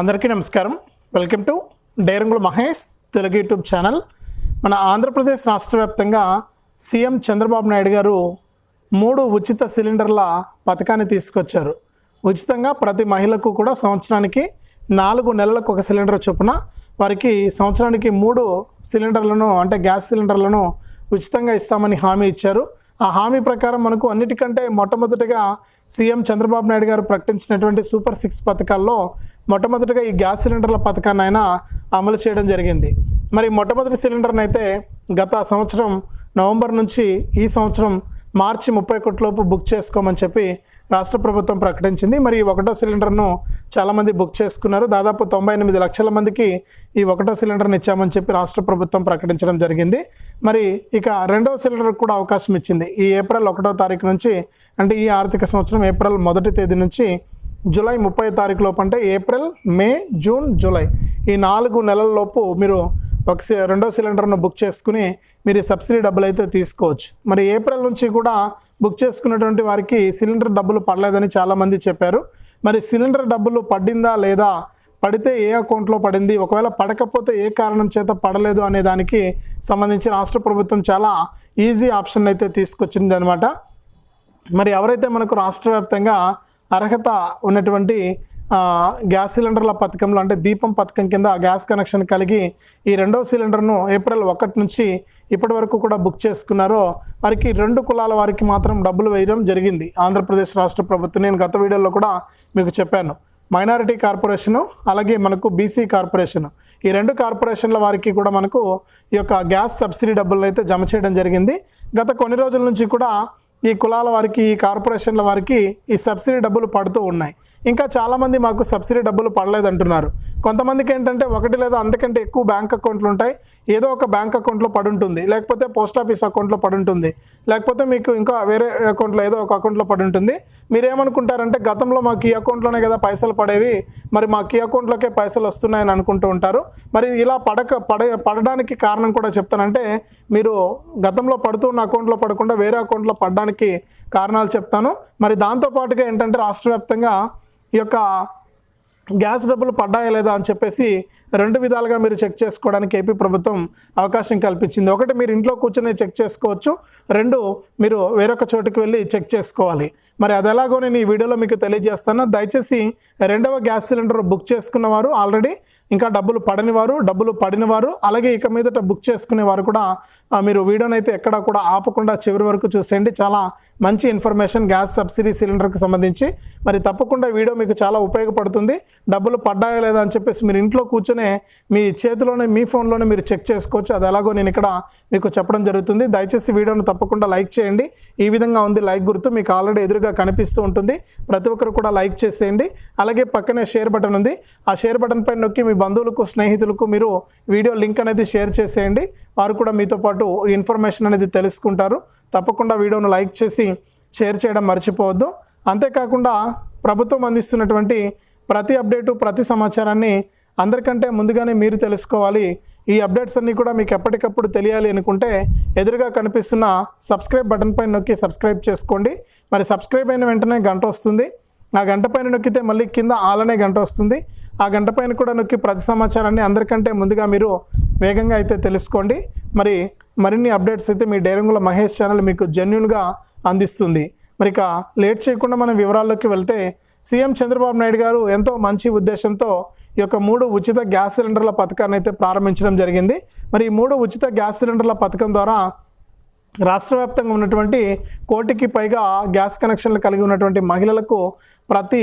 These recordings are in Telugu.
అందరికీ నమస్కారం. Welcome to Dairangula Mahesh Telugu YouTube channel. మన ఆంధ్రప్రదేశ్ రాష్ట్ర వ్యాప్తంగా సీఎం చంద్రబాబు నాయుడు గారు మూడు ఉచిత సిలిండర్ల పథకాన్ని తీసుకొచ్చారు. ఉచితంగా ప్రతి మహిళకు కూడా సంవత్సరానికి నాలుగు నెలలకు ఒక సిలిండర్ చొప్పున వారికి సంవత్సరానికి మూడు సిలిండర్లను అంటే గ్యాస్ సిలిండర్లను ఉచితంగా ఇస్తామని హామీ ఇచ్చారు. ఆ హామీ ప్రకారం మనకు అన్నిటికంటే మొట్టమొదటిగా సీఎం చంద్రబాబు నాయుడు గారు ప్రకటించినటువంటి సూపర్ సిక్స్ పథకాల్లో మొట్టమొదటిగా ఈ గ్యాస్ సిలిండర్ల పథకాన్ని ఆయన అమలు చేయడం జరిగింది. మరి మొట్టమొదటి సిలిండర్ని అయితే గత సంవత్సరం నవంబర్ నుంచి ఈ సంవత్సరం మార్చి ముప్పై ఒకటిలోపు బుక్ చేసుకోమని చెప్పి రాష్ట్ర ప్రభుత్వం ప్రకటించింది. మరి ఈ ఒకటో సిలిండర్ను చాలామంది బుక్ చేసుకున్నారు. దాదాపు తొంభై ఎనిమిది లక్షల మందికి ఈ ఒకటో సిలిండర్ని ఇచ్చామని చెప్పి రాష్ట్ర ప్రభుత్వం ప్రకటించడం జరిగింది. మరి ఇక రెండవ సిలిండర్ కూడా అవకాశం ఇచ్చింది. ఈ ఏప్రిల్ ఒకటో తారీఖు నుంచి అంటే ఈ ఆర్థిక సంవత్సరం ఏప్రిల్ మొదటి తేదీ నుంచి జూలై ముప్పై తారీఖు లోపు అంటే ఏప్రిల్ మే జూన్ జూలై ఈ నాలుగు నెలల్లోపు మీరు ఒక సి- రెండో సిలిండర్ను బుక్ చేసుకుని మీరు సబ్సిడీ డబ్బులు అయితే తీసుకోవచ్చు. మరి ఏప్రిల్ నుంచి కూడా బుక్ చేసుకున్నటువంటి వారికి సిలిండర్ డబ్బులు పడలేదని చాలామంది చెప్పారు. మరి సిలిండర్ డబ్బులు పడిందా లేదా పడితే ఏ అకౌంట్లో పడింది ఒకవేళ పడకపోతే ఏ కారణం చేత పడలేదు అనే దానికి సంబంధించి రాష్ట్ర ప్రభుత్వం చాలా ఈజీ ఆప్షన్ అయితే తీసుకొచ్చింది అనమాట మరి ఎవరైతే మనకు రాష్ట్ర వ్యాప్తంగా అర్హత ఉన్నటువంటి గ్యాస్ సిలిండర్ల పథకంలో అంటే దీపం పథకం కింద గ్యాస్ కనెక్షన్ కలిగి ఈ రెండవ సిలిండర్ను ఏప్రిల్ ఒకటి నుంచి ఇప్పటి వరకు కూడా బుక్ చేసుకున్నారో వారికి రెండు కులాల వారికి మాత్రం డబ్బులు వేయడం జరిగింది. ఆంధ్రప్రదేశ్ రాష్ట్ర ప్రభుత్వం. నేను గత వీడియోలో కూడా మీకు చెప్పాను. మైనారిటీ కార్పొరేషను అలాగే మనకు బీసీ కార్పొరేషన్. ఈ రెండు కార్పొరేషన్ల వారికి కూడా మనకు ఈ యొక్క గ్యాస్ సబ్సిడీ డబ్బులను అయితే జమ చేయడం జరిగింది. గత కొన్ని రోజుల నుంచి కూడా ఈ కులాల వారికి ఈ కార్పొరేషన్ల వారికి ఈ సబ్సిడీ డబ్బులు పడుతూ ఉన్నాయి. ఇంకా చాలామంది మాకు సబ్సిడీ డబ్బులు పడలేదు అంటున్నారు కొంతమందికి ఏంటంటే ఒకటి లేదా అంతకంటే ఎక్కువ బ్యాంక్ అకౌంట్లు ఉంటాయి. ఏదో ఒక బ్యాంక్ అకౌంట్లో పడుంటుంది. లేకపోతే పోస్ట్ ఆఫీస్ అకౌంట్లో పడుంటుంది. లేకపోతే మీకు ఇంకా వేరే అకౌంట్లో ఏదో ఒక అకౌంట్లో పడుంటుంది. మీరేమనుకుంటారంటే గతంలో మాకు ఈ అకౌంట్లోనే కదా పైసలు పడేవి. మరి మాకు ఈ అకౌంట్లోకే పైసలు వస్తున్నాయని అనుకుంటూ ఉంటారు. మరి ఇలా పడక పడ పడడానికి కారణం కూడా చెప్తానంటే మీరు గతంలో పడుతున్న అకౌంట్లో పడకుండా వేరే అకౌంట్లో పడడానికి కారణాలు చెప్తాను. మరి దాంతోపాటుగా ఏంటంటే రాష్ట్ర వ్యాప్తంగా ఈ యొక్క గ్యాస్ డబ్బులు పడ్డాయా లేదా అని చెప్పేసి రెండు విధాలుగా మీరు చెక్ చేసుకోవడానికి ఏపీ ప్రభుత్వం అవకాశం కల్పించింది. ఒకటి మీరు ఇంట్లో కూర్చొని చెక్ చేసుకోవచ్చు. రెండు మీరు వేరొక చోటుకి వెళ్ళి చెక్ చేసుకోవాలి. మరి అది ఎలాగో నేను ఈ వీడియోలో మీకు తెలియజేస్తాను. దయచేసి రెండవ గ్యాస్ సిలిండర్ బుక్ చేసుకున్నవారు ఆల్రెడీ ఇంకా డబ్బులు పడని వారు డబ్బులు పడిన వారు అలాగే ఇక మీదట బుక్ చేసుకునే వారు కూడా మీరు వీడియోని అయితే ఎక్కడ కూడా ఆపకుండా చివరి వరకు చూసేయండి. చాలా మంచి ఇన్ఫర్మేషన్ గ్యాస్ సబ్సిడీ సిలిండర్కి సంబంధించి. మరి తప్పకుండా వీడియో మీకు చాలా ఉపయోగపడుతుంది. డబ్బులు పడ్డాయా లేదా అని చెప్పేసి మీరు ఇంట్లో కూర్చొని మీ చేతిలోనే మీ ఫోన్లోనే మీరు చెక్ చేసుకోవచ్చు. అది ఎలాగో నేను ఇక్కడ మీకు చెప్పడం జరుగుతుంది. దయచేసి వీడియోను తప్పకుండా లైక్ చేయండి. ఈ విధంగా ఉంది లైక్ గుర్తు మీకు ఆల్రెడీ ఎదురుగా కనిపిస్తూ ఉంటుంది. ప్రతి ఒక్కరు కూడా లైక్ చేసేయండి. అలాగే పక్కనే షేర్ బటన్ ఉంది. ఆ షేర్ బటన్ పైన నొక్కి మీ బంధువులకు స్నేహితులకు మీరు వీడియో లింక్ అనేది షేర్ చేసేయండి. వారు కూడా మీతో పాటు ఇన్ఫర్మేషన్ అనేది తెలుసుకుంటారు. తప్పకుండా వీడియోను లైక్ చేసి షేర్ చేయడం మర్చిపోవద్దు. అంతేకాకుండా ప్రభుత్వం అందిస్తున్నటువంటి ప్రతి అప్డేటు ప్రతి సమాచారాన్ని అందరికంటే ముందుగానే మీరు తెలుసుకోవాలి. ఈ అప్డేట్స్ అన్నీ కూడా మీకు ఎప్పటికప్పుడు తెలియాలి అనుకుంటే ఎదురుగా కనిపిస్తున్న సబ్స్క్రైబ్ బటన్ పైన నొక్కి సబ్స్క్రైబ్ చేసుకోండి. మరి సబ్స్క్రైబ్ అయిన వెంటనే గంట వస్తుంది. ఆ గంట పైన నొక్కితే మళ్ళీ కింద ఆలనే గంట వస్తుంది. ఆ గంట పైన కూడా నొక్కి ప్రతి సమాచారాన్ని అందరికంటే ముందుగా మీరు వేగంగా అయితే తెలుసుకోండి. మరి మరిన్ని అప్డేట్స్ అయితే మీ డైరంగుల మహేష్ ఛానల్ మీకు జెన్యున్గా అందిస్తుంది. మరి ఇక లేట్ చేయకుండా మనం వివరాల్లోకి వెళ్తే సీఎం చంద్రబాబు నాయుడు గారు ఎంతో మంచి ఉద్దేశంతో ఈ యొక్క మూడు ఉచిత గ్యాస్ సిలిండర్ల పథకాన్ని అయితే ప్రారంభించడం జరిగింది. మరి ఈ మూడు ఉచిత గ్యాస్ సిలిండర్ల పథకం ద్వారా రాష్ట్ర వ్యాప్తంగా ఉన్నటువంటి కోటికి పైగా గ్యాస్ కనెక్షన్లు కలిగి ఉన్నటువంటి మహిళలకు ప్రతి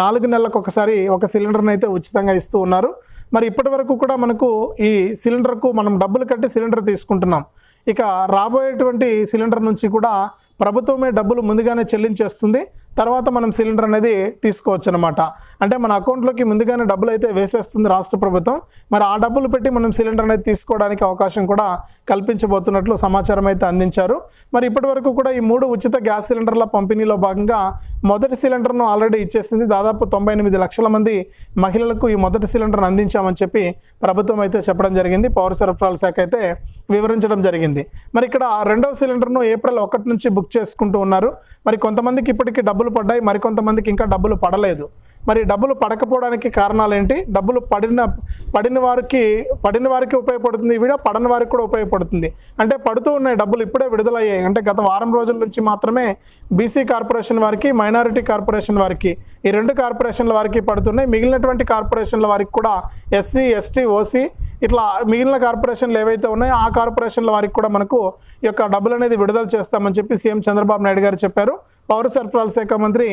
నాలుగు నెలలకు ఒకసారి ఒక సిలిండర్ని అయితే ఉచితంగా ఇస్తూ ఉన్నారు. మరి ఇప్పటి వరకు కూడా మనకు ఈ సిలిండర్కు మనం డబ్బులు కట్టి సిలిండర్ తీసుకుంటున్నాం. ఇక రాబోయేటువంటి సిలిండర్ నుంచి కూడా ప్రభుత్వమే డబ్బులు ముందుగానే చెల్లించేస్తుంది. తర్వాత మనం సిలిండర్ అనేది తీసుకోవచ్చు అనమాట అంటే మన అకౌంట్లోకి ముందుగానే డబ్బులు అయితే వేసేస్తుంది రాష్ట్ర ప్రభుత్వం. మరి ఆ డబ్బులు పెట్టి మనం సిలిండర్ అనేది తీసుకోవడానికి అవకాశం కూడా కల్పించబోతున్నట్లు సమాచారం అయితే అందించారు. మరి ఇప్పటి వరకు కూడా ఈ మూడు ఉచిత గ్యాస్ సిలిండర్ల పంపిణీలో భాగంగా మొదటి సిలిండర్ను ఆల్రెడీ ఇచ్చేసింది దాదాపు తొంభై ఎనిమిది లక్షల మంది మహిళలకు ఈ మొదటి సిలిండర్ను అందించామని చెప్పి ప్రభుత్వం అయితే చెప్పడం జరిగింది. పౌర సరఫరాల శాఖ అయితే వివరించడం జరిగింది. మరి ఇక్కడ రెండవ సిలిండర్ను ఏప్రిల్ ఒకటి నుంచి బుక్ చేసుకుంటూ ఉన్నారు. మరి కొంతమందికి ఇప్పటికీ డబ్బులు పడ్డాయి మరి కొంతమందికి ఇంకా డబ్బులు పడలేదు. మరి డబ్బులు పడకపోవడానికి కారణాలు ఏంటి డబ్బులు పడిన పడిన వారికి పడిన వారికి ఉపయోగపడుతుంది ఈ వీడియో పడని వారికి కూడా ఉపయోగపడుతుంది. అంటే పడుతూ ఉన్నాయి డబ్బులు ఇప్పుడే విడుదలయ్యాయి. అంటే గత వారం రోజుల నుంచి మాత్రమే బీసీ కార్పొరేషన్ వారికి మైనారిటీ కార్పొరేషన్ వారికి ఈ రెండు కార్పొరేషన్ల వారికి పడుతున్నాయి. మిగిలినటువంటి కార్పొరేషన్ల వారికి కూడా ఎస్సీ ఎస్టీ ఓసీ ఇట్లా మిగిలిన కార్పొరేషన్లు ఏవైతే ఉన్నాయో ఆ కార్పొరేషన్ల వారికి కూడా మనకు ఈ యొక్క డబ్బులు అనేది విడుదల చేస్తామని చెప్పి సీఎం చంద్రబాబు నాయుడు గారు చెప్పారు. పౌర సరఫరాల శాఖ మంత్రి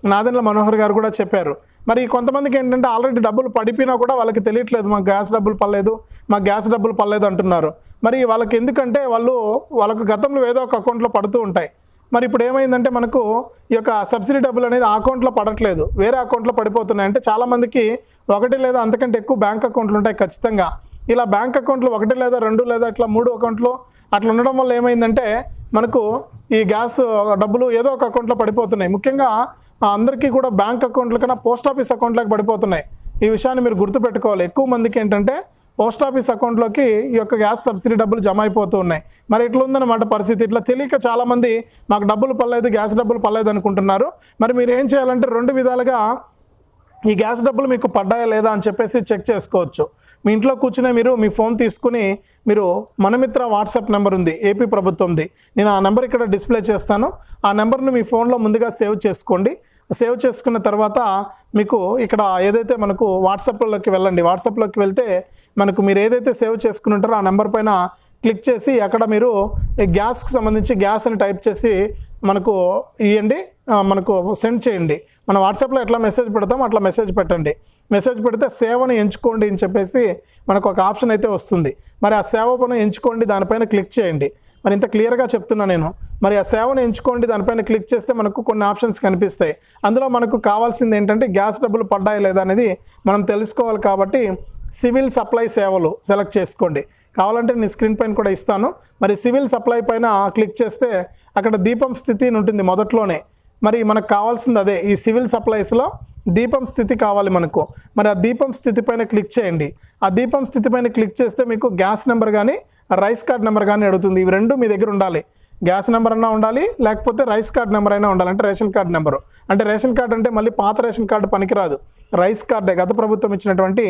నాదెండ్ల మనోహర్ గారు కూడా చెప్పారు. మరి కొంతమందికి ఏంటంటే ఆల్రెడీ డబ్బులు పడిపోయినా కూడా వాళ్ళకి తెలియట్లేదు మాకు గ్యాస్ డబ్బులు పడలేదు మా గ్యాస్ డబ్బులు పడలేదు అంటున్నారు. మరి వాళ్ళకి ఎందుకంటే వాళ్ళు వాళ్ళకు గతంలో ఏదో ఒక అకౌంట్లో పడుతూ ఉంటాయి. మరి ఇప్పుడు ఏమైందంటే మనకు ఈ యొక్క సబ్సిడీ డబ్బులు అనేది ఆ అకౌంట్లో పడట్లేదు. వేరే అకౌంట్లో పడిపోతున్నాయి. అంటే చాలామందికి ఒకటి లేదా అంతకంటే ఎక్కువ బ్యాంక్ అకౌంట్లు ఉంటాయి ఖచ్చితంగా. ఇలా బ్యాంక్ అకౌంట్లు ఒకటి లేదా రెండు లేదా ఇట్లా మూడు అకౌంట్లు అట్లా ఉండడం వల్ల ఏమైందంటే మనకు ఈ గ్యాస్ డబ్బులు ఏదో ఒక అకౌంట్లో పడిపోతున్నాయి. ముఖ్యంగా అందరికీ కూడా బ్యాంక్ అకౌంట్ల కన్నా పోస్ట్ ఆఫీస్ అకౌంట్లోకి పడిపోతున్నాయి. ఈ విషయాన్ని మీరు గుర్తుపెట్టుకోవాలి. ఎక్కువ మందికి ఏంటంటే పోస్ట్ ఆఫీస్ అకౌంట్లోకి ఈ యొక్క గ్యాస్ సబ్సిడీ డబ్బులు జమ అయిపోతూ ఉన్నాయి. మరి ఇట్లా ఉందన్నమాట పరిస్థితి. ఇట్లా తెలియక చాలామంది మాకు డబ్బులు పర్లేదు గ్యాస్ డబ్బులు పర్లేదు అనుకుంటున్నారు. మరి మీరు ఏం చేయాలంటే రెండు విధాలుగా ఈ గ్యాస్ డబ్బులు మీకు పడ్డాయా లేదా అని చెప్పేసి చెక్ చేసుకోవచ్చు. మీ ఇంట్లో కూర్చునే మీరు మీ ఫోన్ తీసుకుని మీరు మనమిత్ర వాట్సాప్ నెంబర్ ఉంది ఏపీ ప్రభుత్వంది నేను ఆ నెంబర్ ఇక్కడ డిస్ప్లే చేస్తాను. ఆ నెంబర్ను మీ ఫోన్లో ముందుగా సేవ్ చేసుకోండి. సేవ్ చేసుకున్న తర్వాత మీకు ఇక్కడ ఏదైతే మనకు వాట్సాప్లోకి వెళ్ళండి వాట్సాప్లోకి వెళ్తే మనకు మీరు ఏదైతే సేవ్ చేసుకుని ఉంటారో ఆ నెంబర్ పైన క్లిక్ చేసి అక్కడ మీరు ఈ గ్యాస్కి సంబంధించి గ్యాస్ అని టైప్ చేసి మనకు ఇవ్వండి మనకు సెండ్ చేయండి. మన వాట్సాప్లో ఎట్లా మెసేజ్ పెడతాం అట్లా మెసేజ్ పెట్టండి. మెసేజ్ పెడితే సేవను ఎంచుకోండి అని చెప్పేసి మనకు ఒక ఆప్షన్ అయితే వస్తుంది. మరి ఆ సేవ పను ఎంచుకోండి దానిపైన క్లిక్ చేయండి. మరి ఇంత క్లియర్గా చెప్తున్నా నేను. మరి ఆ సేవను ఎంచుకోండి దానిపైన క్లిక్ చేస్తే మనకు కొన్ని ఆప్షన్స్ కనిపిస్తాయి. అందులో మనకు కావాల్సింది ఏంటంటే గ్యాస్ డబ్బులు పడ్డాయి లేదా అనేది మనం తెలుసుకోవాలి కాబట్టి సివిల్ సప్లై సేవలు సెలెక్ట్ చేసుకోండి. కావాలంటే నేను స్క్రీన్ పైన కూడా ఇస్తాను. మరి సివిల్ సప్లై పైన క్లిక్ చేస్తే అక్కడ దీపం స్థితి ఉంటుంది మొదట్లోనే. మరి మనకు కావాల్సింది అదే ఈ సివిల్ సప్లైస్లో దీపం స్థితి కావాలి మనకు. మరి ఆ దీపం స్థితి పైన క్లిక్ చేయండి. ఆ దీపం స్థితి పైన క్లిక్ చేస్తే మీకు గ్యాస్ నెంబర్ కానీ రైస్ కార్డ్ నెంబర్ కానీ అడుగుతుంది. ఇవి రెండు మీ దగ్గర ఉండాలి. గ్యాస్ నెంబర్ అన్నా ఉండాలి లేకపోతే రైస్ కార్డ్ నెంబర్ అయినా ఉండాలి. అంటే రేషన్ కార్డ్ నెంబరు. అంటే రేషన్ కార్డ్ అంటే మళ్ళీ పాత రేషన్ కార్డు పనికిరాదు. రైస్ కార్డే గత ప్రభుత్వం ఇచ్చినటువంటి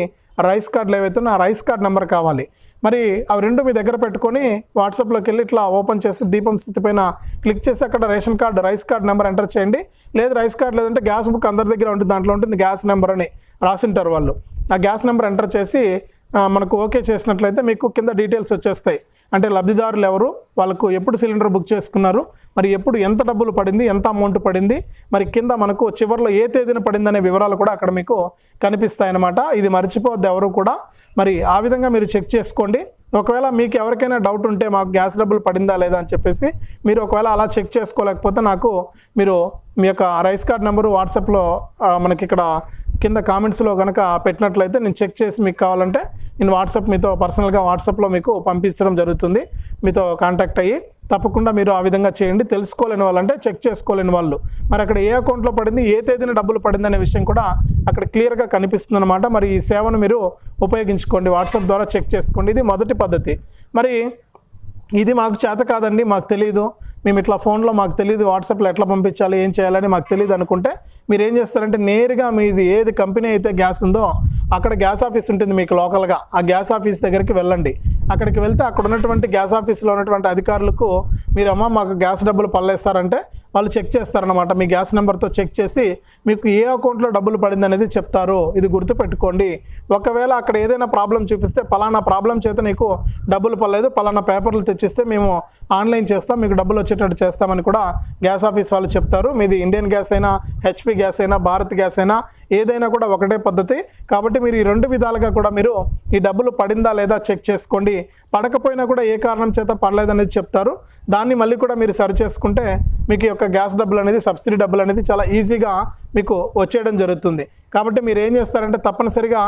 రైస్ కార్డులు ఏవైతే ఆ రైస్ కార్డ్ నెంబర్ కావాలి. మరి అవి రెండు మీ దగ్గర పెట్టుకొని వాట్సాప్లోకి వెళ్ళి ఇట్లా ఓపెన్ చేసి దీపం స్థితి పైన క్లిక్ చేసి అక్కడ ration card rice card number enter చేయండి. లేదు రైస్ కార్డ్ లేదంటే గ్యాస్ బుక్ అందరి దగ్గర ఉంటుంది దాంట్లో ఉంటుంది గ్యాస్ నెంబర్ అని రాసింటారు వాళ్ళు. ఆ గ్యాస్ నెంబర్ ఎంటర్ చేసి మనకు ఓకే చేసినట్లయితే మీకు కింద డీటెయిల్స్ వచ్చేస్తాయి. అంటే లబ్ధిదారులు ఎవరు? వాళ్ళకు ఎప్పుడు సిలిండర్ బుక్ చేసుకున్నారు? మరి ఎప్పుడు ఎంత డబ్బులు పడింది? ఎంత అమౌంట్ పడింది? మరి కింద మనకు చివరిలో ఏ తేదీన పడిందనే వివరాలు కూడా అక్కడ మీకు కనిపిస్తాయన్నమాట. ఇది మర్చిపోవద్దు ఎవరు కూడా. మరి ఆ విధంగా మీరు చెక్ చేసుకోండి. ఒకవేళ మీకు ఎవరికైనా డౌట్ ఉంటే మాకు గ్యాస్ డబ్బులు పడిందా లేదా అని చెప్పేసి మీరు ఒకవేళ అలా చెక్ చేసుకోలేకపోతే నాకు మీరు మీ యొక్క రైస్ కార్డ్ నెంబరు వాట్సాప్లో మనకి ఇక్కడ కింద కామెంట్స్లో కనుక పెట్టినట్లయితే నేను చెక్ చేసి మీకు కావాలంటే నేను వాట్సాప్ మీతో పర్సనల్గా వాట్సాప్లో మీకు పంపించడం జరుగుతుంది. మీతో కాంటాక్ట్ అయ్యి తప్పకుండా మీరు ఆ విధంగా చేయండి. తెలుసుకోలేని వాళ్ళంటే చెక్ చేసుకోలేని వాళ్ళు. మరి అక్కడ ఏ అకౌంట్లో పడింది ఏ తేదీన డబ్బులు పడింది అనే విషయం కూడా అక్కడ క్లియర్గా కనిపిస్తుంది అనమాట మరి ఈ సేవను మీరు ఉపయోగించుకోండి. వాట్సాప్ ద్వారా చెక్ చేసుకోండి. ఇది మొదటి పద్ధతి. మరి ఇది మాకు చేత కాదండి మాకు తెలియదు మేము ఇట్లా ఫోన్లో మాకు తెలియదు వాట్సాప్లో ఎట్లా పంపించాలి ఏం చేయాలని మాకు తెలియదు అనుకుంటే మీరు ఏం చేస్తారంటే నేరుగా మీది ఏది కంపెనీ అయితే గ్యాస్ ఉందో అక్కడ గ్యాస్ ఆఫీస్ ఉంటుంది మీకు లోకల్గా. ఆ గ్యాస్ ఆఫీస్ దగ్గరికి వెళ్ళండి. అక్కడికి వెళ్తే అక్కడ ఉన్నటువంటి గ్యాస్ ఆఫీస్లో ఉన్నటువంటి అధికారులకు మీరు అమ్మ మాకు గ్యాస్ డబ్బులు పల్లేస్తారంటే వాళ్ళు చెక్ చేస్తారనమాట మీ గ్యాస్ నెంబర్తో చెక్ చేసి మీకు ఏ అకౌంట్లో డబ్బులు పడింది అనేది చెప్తారు. ఇది గుర్తుపెట్టుకోండి. ఒకవేళ అక్కడ ఏదైనా ప్రాబ్లం చూపిస్తే పలానా ప్రాబ్లం చేత నీకు డబ్బులు పడలేదు పలానా పేపర్లు తెచ్చిస్తే మేము ఆన్లైన్ చేస్తాం మీకు డబ్బులు వచ్చేటట్టు చేస్తామని కూడా గ్యాస్ ఆఫీస్ వాళ్ళు చెప్తారు. మీది ఇండియన్ గ్యాస్ అయినా హెచ్పి గ్యాస్ అయినా భారత్ గ్యాస్ అయినా ఏదైనా కూడా ఒకటే పద్ధతి. కాబట్టి మీరు ఈ రెండు విధాలుగా కూడా మీరు ఈ డబ్బులు పడిందా లేదా చెక్ చేసుకోండి. పడకపోయినా కూడా ఏ కారణం చేత పడలేదనేది చెప్తారు. దాన్ని మళ్ళీ కూడా మీరు సరి చేసుకుంటే మీకు యొక్క గ్యాస్ డబ్బులు అనేది సబ్సిడీ డబ్బులు అనేది చాలా ఈజీగా మీకు వచ్చేయడం జరుగుతుంది. కాబట్టి మీరు ఏం చేస్తారంటే తప్పనిసరిగా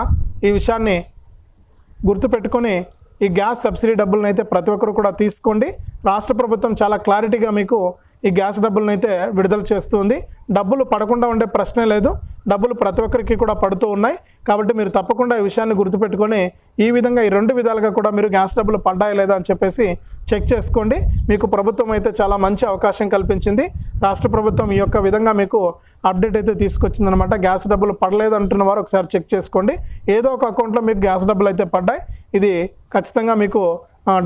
ఈ విషయాన్ని గుర్తుపెట్టుకొని ఈ గ్యాస్ సబ్సిడీ డబ్బులను అయితే ప్రతి ఒక్కరు కూడా తీసుకోండి. రాష్ట్ర ప్రభుత్వం చాలా క్లారిటీగా మీకు ఈ గ్యాస్ డబ్బులను అయితే విడుదల చేస్తుంది. డబ్బులు పడకుండా ఉండే ప్రశ్నే లేదు. డబ్బులు ప్రతి ఒక్కరికి కూడా పడుతూ ఉన్నాయి. కాబట్టి మీరు తప్పకుండా ఈ విషయాన్ని గుర్తుపెట్టుకొని ఈ విధంగా ఈ రెండు విధాలుగా కూడా మీరు గ్యాస్ డబ్బులు పడ్డాయి లేదా అని చెప్పేసి చెక్ చేసుకోండి. మీకు ప్రభుత్వం అయితే చాలా మంచి అవకాశం కల్పించింది. రాష్ట్ర ప్రభుత్వం ఈ యొక్క విధంగా మీకు అప్డేట్ అయితే తీసుకొచ్చిందనమాట గ్యాస్ డబ్బులు పడలేదు అంటున్న వారు ఒకసారి చెక్ చేసుకోండి. ఏదో ఒక అకౌంట్లో మీకు గ్యాస్ డబ్బులు అయితే పడ్డాయి. ఇది ఖచ్చితంగా మీకు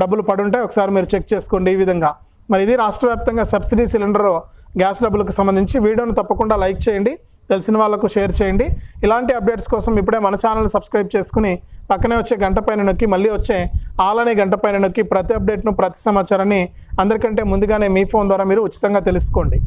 డబ్బులు డబ్బులు పడుంటాయి ఒకసారి మీరు చెక్ చేసుకోండి ఈ విధంగా. మరి ఇది రాష్ట్ర వ్యాప్తంగా సబ్సిడీ సిలిండర్ గ్యాస్ డబ్బులకు సంబంధించి. వీడియోను తప్పకుండా లైక్ చేయండి. తెలిసిన వాళ్ళకు షేర్ చేయండి. ఇలాంటి అప్డేట్స్ కోసం ఇప్పుడే మన ఛానల్ సబ్స్క్రైబ్ చేసుకుని పక్కనే వచ్చే గంట పైన నొక్కి మళ్ళీ వచ్చే ఆల్ అనే గంట పైన నొక్కి ప్రతి అప్డేట్ను ప్రతి సమాచారాన్ని అందరికంటే ముందుగానే మీ ఫోన్ ద్వారా మీరు ఉచితంగా తెలుసుకోండి.